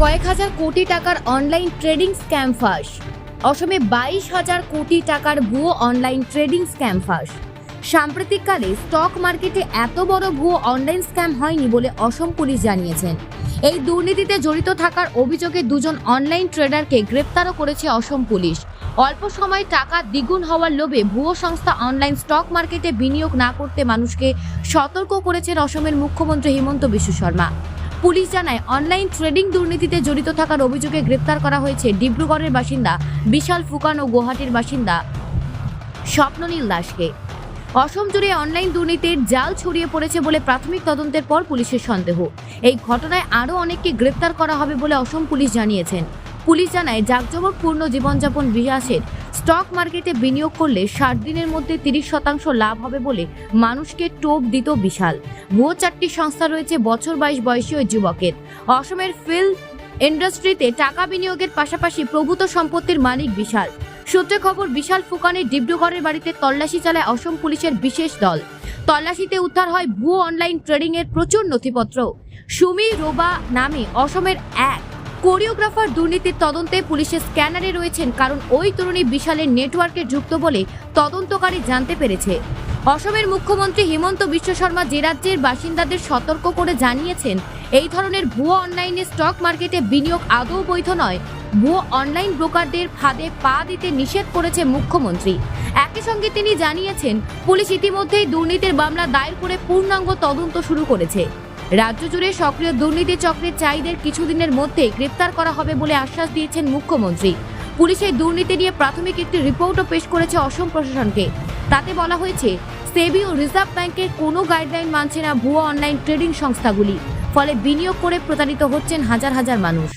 কয়েক হাজার কোটি টাকার অনলাইন ট্রেডিং স্ক্যাম ফাঁস। অসমে বাইশ হাজার কোটি টাকার ভুয়ো অনলাইন ট্রেডিং স্ক্যাম ফাঁস। সাম্প্রতিককালে স্টক মার্কেটে এত বড় ভুয়ো অনলাইন স্ক্যাম হয়নি বলে অসম পুলিশ জানিয়েছেন। এই দুর্নীতিতে জড়িত থাকার অভিযোগে দুজন অনলাইন ট্রেডারকে গ্রেপ্তারও করেছে অসম পুলিশ। অল্প সময়ে টাকা দ্বিগুণ হওয়ার লোভে ভুয়ো সংস্থা অনলাইন স্টক মার্কেটে বিনিয়োগ না করতে মানুষকে সতর্ক করেছেন অসমের মুখ্যমন্ত্রী হিমন্ত বিশ্ব শর্মা। পুলিশ জানায়, অনলাইন ট্রেডিং দুর্নীতিতে জড়িত থাকার অভিযোগে গ্রেপ্তার করা হয়েছে ডিব্রুগড়ের বাসিন্দা বিশাল ফুকান ও গুয়াহাটির বাসিন্দা স্বপ্ননীল দাসকে। অসম জুড়ে অনলাইন দুর্নীতির জাল ছড়িয়ে পড়েছে বলে প্রাথমিক তদন্তের পর পুলিশের সন্দেহ। এই ঘটনায় আরও অনেককে গ্রেপ্তার করা হবে বলে অসম পুলিশ জানিয়েছেন। পুলিশ জানায় জাঁকজমকপূর্ণ জীবনযাপন বিকাশের স্টক মার্কেটে বিনিয়োগ করলে ষাট দিনের মধ্যে তিরিশ শতাংশ লাভ হবে বলে মানুষকে টোপ দিত বিশাল। ভুয়ো চারটি সংস্থা রয়েছে বছর বাইশ বয়সী ওই যুবকের। অসমের ফিল্ড ইন্ডাস্ট্রিতে টাকা বিনিয়োগের পাশাপাশি প্রভূত সম্পত্তির মালিক বিশাল। সূত্রে খবর, বিশাল ফুকানের ডিব্রুগড়ের বাড়িতে তল্লাশি চালায় অসম পুলিশের বিশেষ দল। তল্লাশিতে উদ্ধার হয় ভুয়ো অনলাইন ট্রেডিং এর প্রচুর নথিপত্র। সুমি রোবা নামে অসমের এক কোরিওগ্রাফার দুর্নীতির তদন্তে পুলিশের স্ক্যানারে রয়েছেন কারণ ওই তরুণী বিশালের নেটওয়ার্কে যুক্ত বলে তদন্তকারী জানতে পেরেছে। অসমের মুখ্যমন্ত্রী হিমন্ত বিশ্ব শর্মা যে রাজ্যের বাসিন্দাদের সতর্ক করে জানিয়েছেন, এই ধরনের ভুয়ো অনলাইনে স্টক মার্কেটে বিনিয়োগ আদৌ বৈধ নয়। ভুয়ো অনলাইন ব্রোকারদের ফাঁদে পা দিতে নিষেধ করেছে মুখ্যমন্ত্রী। একই সঙ্গে তিনি জানিয়েছেন, পুলিশ ইতিমধ্যেই দুর্নীতির মামলা দায়ের করে পূর্ণাঙ্গ তদন্ত শুরু করেছে। রাজ্য জুড়ে সক্রিয় দুর্নীতি চক্রের চাইদের কিছুদিনের মধ্যে গ্রেপ্তার করা হবে বলে আশ্বাস দিয়েছেন মুখ্যমন্ত্রী। পুলিশের দুর্নীতি নিয়ে প্রাথমিক একটি রিপোর্টও পেশ করেছে অসম প্রশাসনকে। তাতে বলা হয়েছে সেবি ও রিজার্ভ ব্যাংকের কোনো গাইডলাইন মানছে না ভুয়া অনলাইন ট্রেডিং সংস্থাগুলি, ফলে বিনিয়োগ করে প্রতারিত হচ্ছেন হাজার হাজার মানুষ।